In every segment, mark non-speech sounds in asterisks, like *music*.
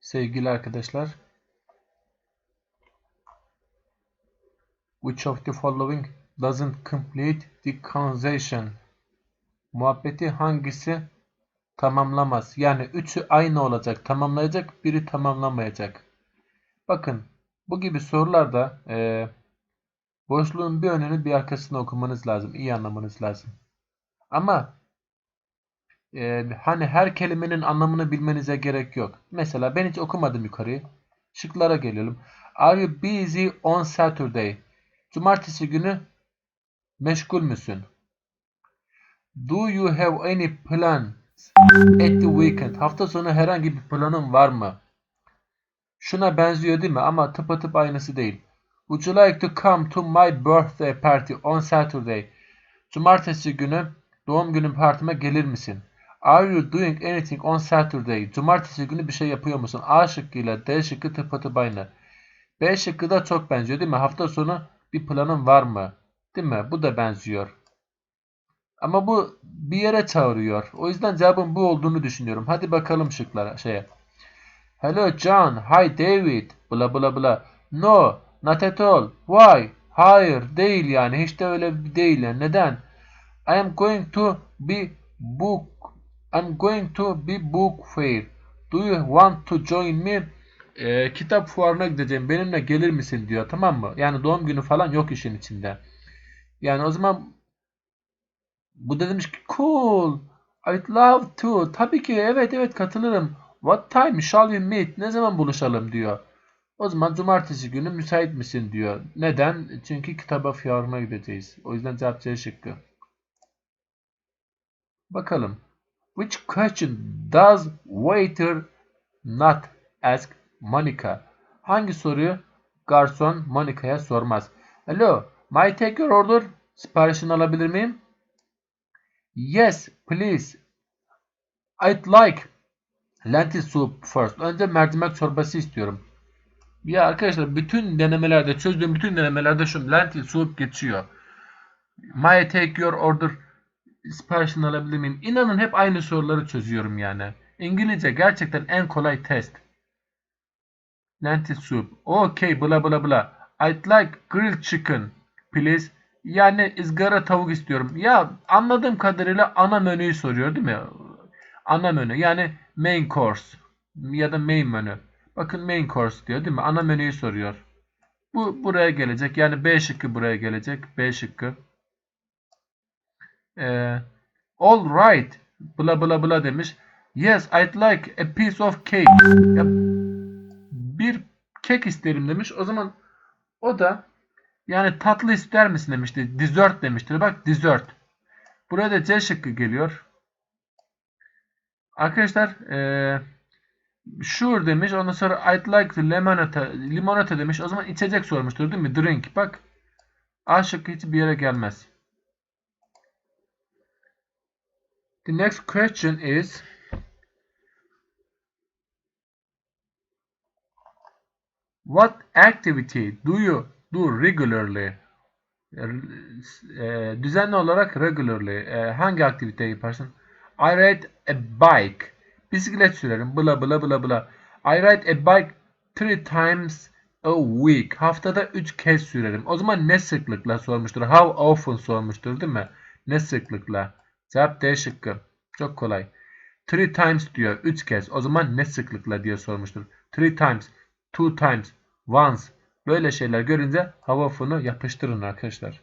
sevgili arkadaşlar. Which of the following doesn't complete the conversation? Muhabbeti hangisi tamamlamaz? Yani üçü aynı olacak, tamamlayacak, biri tamamlamayacak. Bakın bu gibi sorularda e, boşluğun bir önünü bir arkasını okumanız lazım, iyi anlamanız lazım. Ama e, hani her kelimenin anlamını bilmenize gerek yok. Mesela ben hiç okumadım yukarıyı. Şıklara gelelim. Are you busy on Saturday? Cumartesi günü meşgul müsün? Do you have any plans at the weekend? Hafta sonu herhangi bir planın var mı? Şuna benziyor değil mi? Ama tıpatıp aynısı değil. Would you like to come to my birthday party on Saturday? Cumartesi günü doğum günü partime gelir misin? Are you doing anything on Saturday? Cumartesi günü bir şey yapıyor musun? A şıkkıyla D şıkkı tıpatıp aynı. B şıkkı da çok benziyor değil mi? Hafta sonu bir planın var mı? Değil mi? Bu da benziyor. Ama bu bir yere çağırıyor. O yüzden cevabın bu olduğunu düşünüyorum. Hadi bakalım şıklara şeye. Hello John. Hi David. Bla bla bla. No. Not at all. Why? Hayır. Değil yani. Hiç de öyle değil. Yani. Neden? I am going to be book. I'm going to be book fair. Do you want to join me? Ee, kitap fuarına gideceğim. Benimle gelir misin diyor. Tamam mı? Yani doğum günü falan yok işin içinde. Yani o zaman bu da demiş ki cool. I'd love to. Tabii ki evet evet katılırım. What time shall we meet? Ne zaman buluşalım diyor. O zaman cumartesi günü müsait misin diyor. Neden? Çünkü kitaba fuarına gideceğiz. O yüzden cevap C şıkkı. Bakalım. Which question does waiter not ask Monica? Hangi soruyu garson Monica'ya sormaz? Hello, may I take your order? Siparişini alabilir miyim? Yes, please. I'd like lentil soup first. Önce mercimek çorbası istiyorum. Ya arkadaşlar bütün denemelerde çözdüğüm bütün denemelerde şu lentil soup geçiyor. May I take your order? Siparişini alabilir miyim? İnanın hep aynı soruları çözüyorum yani. İngilizce gerçekten en kolay test. Lentil soup. Okay bla bla bla. I'd like grilled chicken. Please. Yani ızgara tavuk istiyorum. Ya anladığım kadarıyla ana menüyü soruyor değil mi? Ana menü yani main course ya da main menü. Bakın main course diyor değil mi? Ana menüyü soruyor. Bu buraya gelecek. Yani B şıkkı buraya gelecek. B şıkkı. Ee, all right. Bla bla bla demiş. Yes, I'd like a piece of cake. Ya, bir kek isterim demiş. O zaman o da yani tatlı ister misin demişti. Dessert demiştir. Bak dessert. Buraya da C şıkkı geliyor. Arkadaşlar ee, sure demiş. Ondan sonra I'd like the limonata, limonata demiş. O zaman içecek sormuştur değil mi? Drink. Bak. A şıkkı hiçbir yere gelmez. The next question is What activity do you do regularly? E, düzenli olarak regularly e, hangi aktivite yaparsın? I ride a bike. Bisiklet sürerim. Bla bla bla bla. I ride a bike three times a week. Haftada 3 kez sürerim. O zaman ne sıklıkla sormuştur? How often sormuştur değil mi? Ne sıklıkla? Cevap D şıkkı. Çok kolay. Three times diyor. 3 kez. O zaman ne sıklıkla diye sormuştur. Three times. Two times. Once. Böyle şeyler görünce hava fonu yapıştırın arkadaşlar.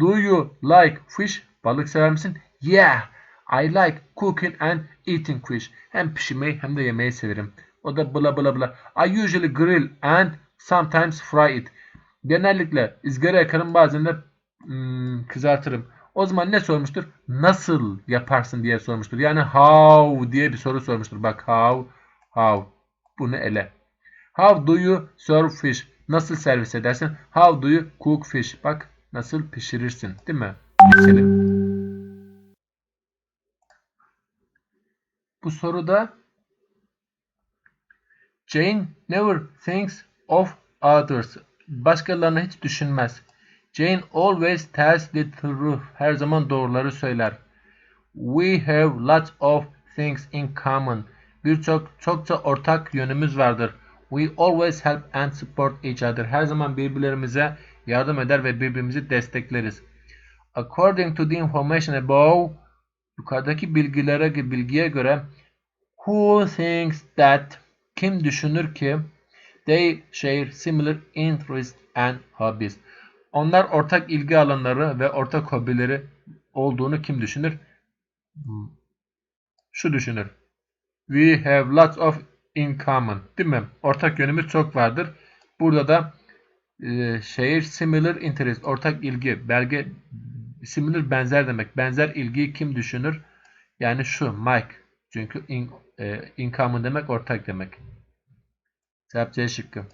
Do you like fish? Balık sever misin? Yeah. I like cooking and eating fish. Hem pişirmeyi hem de yemeyi severim. O da bla bla bla. I usually grill and sometimes fry it. Genellikle ızgara yakarım bazen de hmm, kızartırım. O zaman ne sormuştur? Nasıl yaparsın diye sormuştur. Yani how diye bir soru sormuştur. Bak how, how. Bunu ele. How do you serve fish? Nasıl servis edersin? How do you cook fish? Bak nasıl pişirirsin. Değil mi? Geçelim. Bu soruda Jane never thinks of others. Başkalarını hiç düşünmez. Jane always tells the truth. Her zaman doğruları söyler. We have lots of things in common. Birçok çokça ortak yönümüz vardır. We always help and support each other. Her zaman birbirlerimize yardım eder ve birbirimizi destekleriz. According to the information above, yukarıdaki bilgilere bilgiye göre who thinks that kim düşünür ki they share similar interests and hobbies. Onlar ortak ilgi alanları ve ortak hobileri olduğunu kim düşünür? Şu düşünür. We have lots of in common. Değil mi? Ortak yönümüz çok vardır. Burada da e, share similar interest. Ortak ilgi. Belge similar benzer demek. Benzer ilgiyi kim düşünür? Yani şu Mike. Çünkü in, e, in common demek ortak demek. Cevap C şıkkı.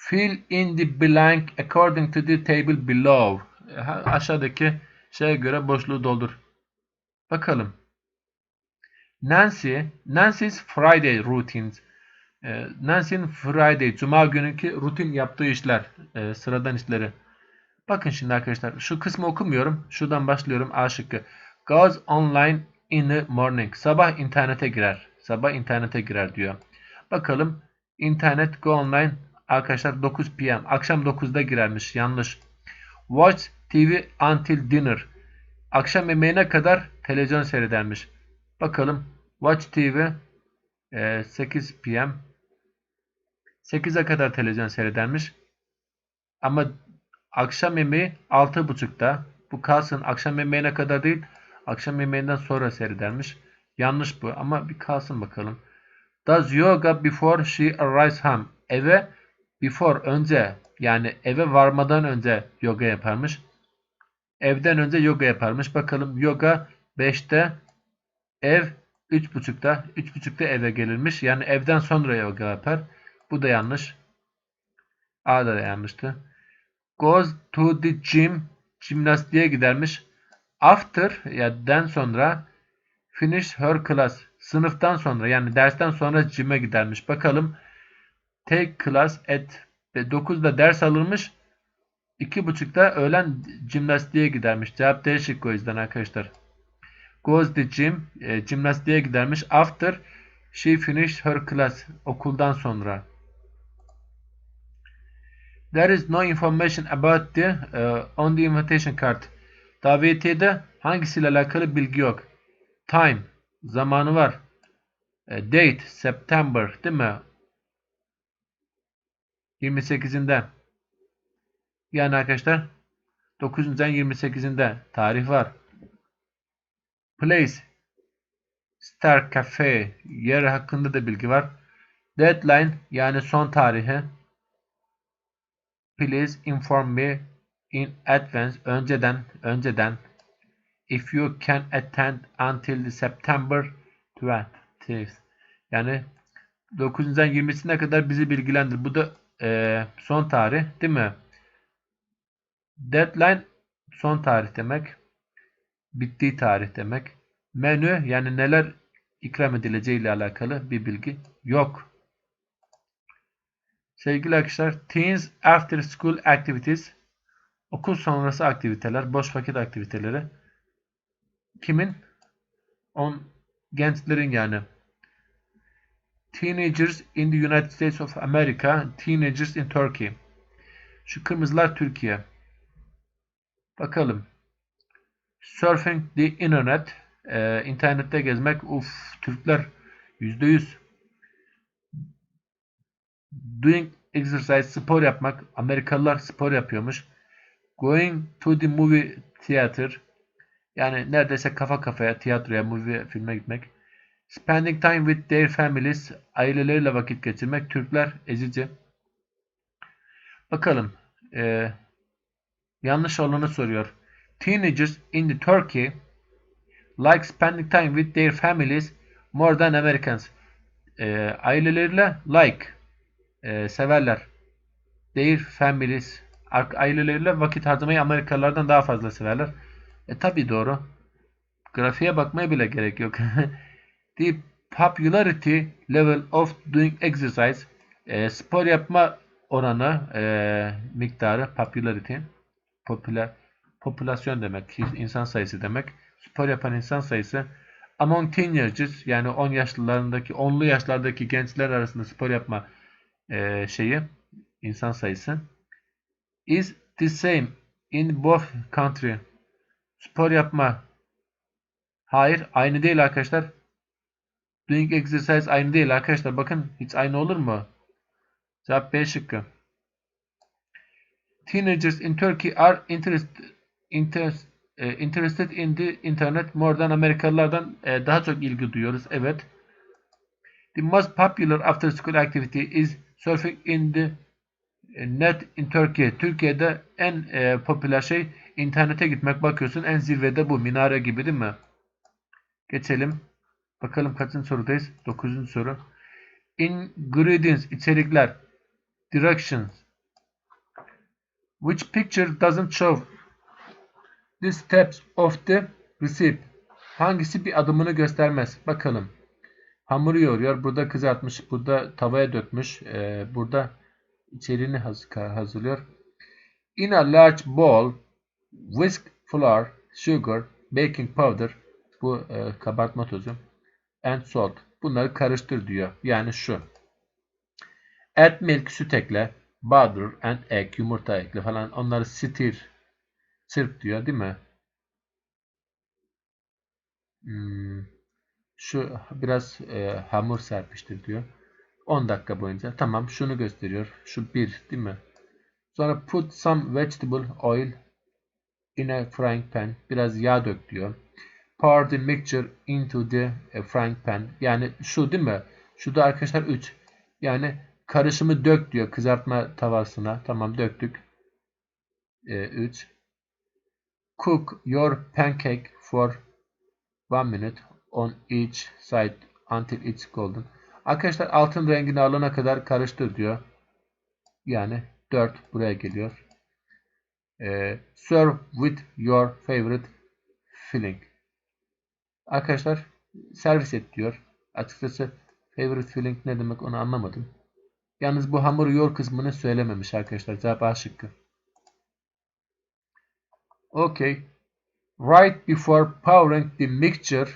Fill in the blank according to the table below. Aşağıdaki şeye göre boşluğu doldur. Bakalım. Nancy, Nancy's Friday routines. Ee, Nancy'nin Friday, Cuma günkü rutin yaptığı işler, e, sıradan işleri. Bakın şimdi arkadaşlar, şu kısmı okumuyorum. Şuradan başlıyorum. A şıkkı. Goes online in the morning. Sabah internete girer. Sabah internete girer diyor. Bakalım. internet go online arkadaşlar 9 p.m. Akşam 9'da girermiş. Yanlış. Watch TV until dinner. Akşam yemeğine kadar televizyon seyredermiş. Bakalım. Watch TV e, 8 p.m. 8'e kadar televizyon seyredermiş. Ama akşam yemeği 6.30'da. Bu kalsın. Akşam yemeğine kadar değil. Akşam yemeğinden sonra seyredermiş. Yanlış bu ama bir kalsın bakalım. Does yoga before she arrives home. Eve before önce yani eve varmadan önce yoga yaparmış. Evden önce yoga yaparmış. Bakalım yoga 5'te ev 3.30'da 3.30'da eve gelirmiş. Yani evden sonra yoga yapar. Bu da yanlış. A da yanlıştı. Goes to the gym. Jimnastiğe gidermiş. After ya den sonra finish her class. Sınıftan sonra yani dersten sonra gym'e gidermiş. Bakalım take class at 9'da ders alırmış. 2.30'da öğlen jimnastiğe gidermiş. Cevap D şıkkı o yüzden arkadaşlar. Goes the gym. E, jimnastiğe gidermiş. After she finished her class. Okuldan sonra. There is no information about the uh, on the invitation card. Davetiyede hangisiyle alakalı bilgi yok. Time. Zamanı var. E, date. September. Değil mi? 28'inde. Yani arkadaşlar 9. ayın 28'inde tarih var. Place Star Cafe yer hakkında da bilgi var. Deadline yani son tarihi. Please inform me in advance önceden önceden if you can attend until September 20th. Yani 9. ayın 20'sine kadar bizi bilgilendir. Bu da e, son tarih değil mi? Deadline son tarih demek. Bittiği tarih demek. Menü yani neler ikram edileceği ile alakalı bir bilgi yok. Sevgili arkadaşlar, Teens After School Activities okul sonrası aktiviteler, boş vakit aktiviteleri. Kimin? On gençlerin yani. Teenagers in the United States of America, Teenagers in Turkey. Şu kırmızılar Türkiye. Bakalım. Surfing the internet. Ee, internette gezmek. Uf, Türkler %100. Doing exercise, spor yapmak. Amerikalılar spor yapıyormuş. Going to the movie theater. Yani neredeyse kafa kafaya tiyatroya, movie filme gitmek. Spending time with their families. Aileleriyle vakit geçirmek. Türkler ezici. Bakalım. Ee, yanlış olanı soruyor. Teenagers in the Turkey like spending time with their families more than Americans. Ee, aileleriyle like e, severler. Their families aileleriyle vakit harcamayı Amerikalılardan daha fazla severler. E tabi doğru. Grafiğe bakmaya bile gerek yok. *laughs* The popularity level of doing exercise e, spor yapma oranı e, miktarı popularity popüler popülasyon demek insan sayısı demek spor yapan insan sayısı Among teenagers yani 10 yaşlarındaki 10'lu yaşlardaki gençler arasında spor yapma e, şeyi insan sayısı is the same in both country. Spor yapma hayır aynı değil arkadaşlar. Doing exercise aynı değil arkadaşlar. Bakın hiç aynı olur mu? Cevap B şıkkı. Teenagers in Turkey are interested, interest, e, interested in the internet more than Amerikalılardan e, daha çok ilgi duyuyoruz. Evet. The most popular after school activity is surfing in the net in Turkey. Türkiye'de en e, popüler şey internete gitmek. Bakıyorsun en zirvede bu. Minare gibi değil mi? Geçelim. Bakalım kaçıncı sorudayız? Dokuzuncu soru. Ingredients, içerikler. Directions. Which picture doesn't show the steps of the recipe? Hangisi bir adımını göstermez? Bakalım. Hamuru yoğuruyor. Burada kızartmış. Burada tavaya dökmüş. Ee, burada içeriğini haz hazırlıyor. In a large bowl, whisk flour, sugar, baking powder, bu e, kabartma tozu, and salt. Bunları karıştır diyor. Yani şu. Add milk, süt ekle, butter and egg, yumurta ekle falan. Onları stir, sırp diyor değil mi? Hmm, şu biraz e, hamur serpiştir diyor. 10 dakika boyunca. Tamam şunu gösteriyor. Şu bir değil mi? Sonra put some vegetable oil in a frying pan. Biraz yağ dök diyor. Pour the mixture into the e, frying pan. Yani şu değil mi? Şu da arkadaşlar 3. Yani karışımı dök diyor kızartma tavasına. Tamam döktük. 3. E, Cook your pancake for 1 minute on each side until it's golden. Arkadaşlar altın rengini alana kadar karıştır diyor. Yani 4 buraya geliyor. Ee, serve with your favorite filling. Arkadaşlar servis et diyor. Açıkçası favorite filling ne demek onu anlamadım. Yalnız bu hamuru yoğur kısmını söylememiş arkadaşlar. Cevap A şıkkı. Okay. Right before pouring the mixture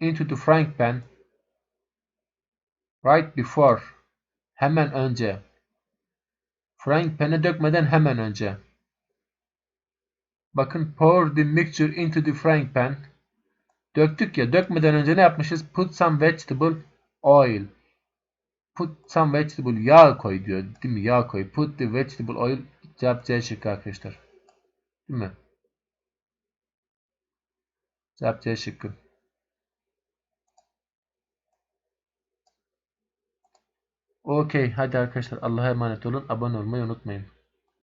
into the frying pan. Right before. Hemen önce. Frying pan'e dökmeden hemen önce. Bakın pour the mixture into the frying pan. Döktük ya. Dökmeden önce ne yapmışız? Put some vegetable oil. Put some vegetable yağ koy diyor. Değil mi? Yağ koy. Put the vegetable oil. Cevap C şıkkı arkadaşlar. Değil mi? Cevap C şıkkı. Okey. Hadi arkadaşlar Allah'a emanet olun. Abone olmayı unutmayın.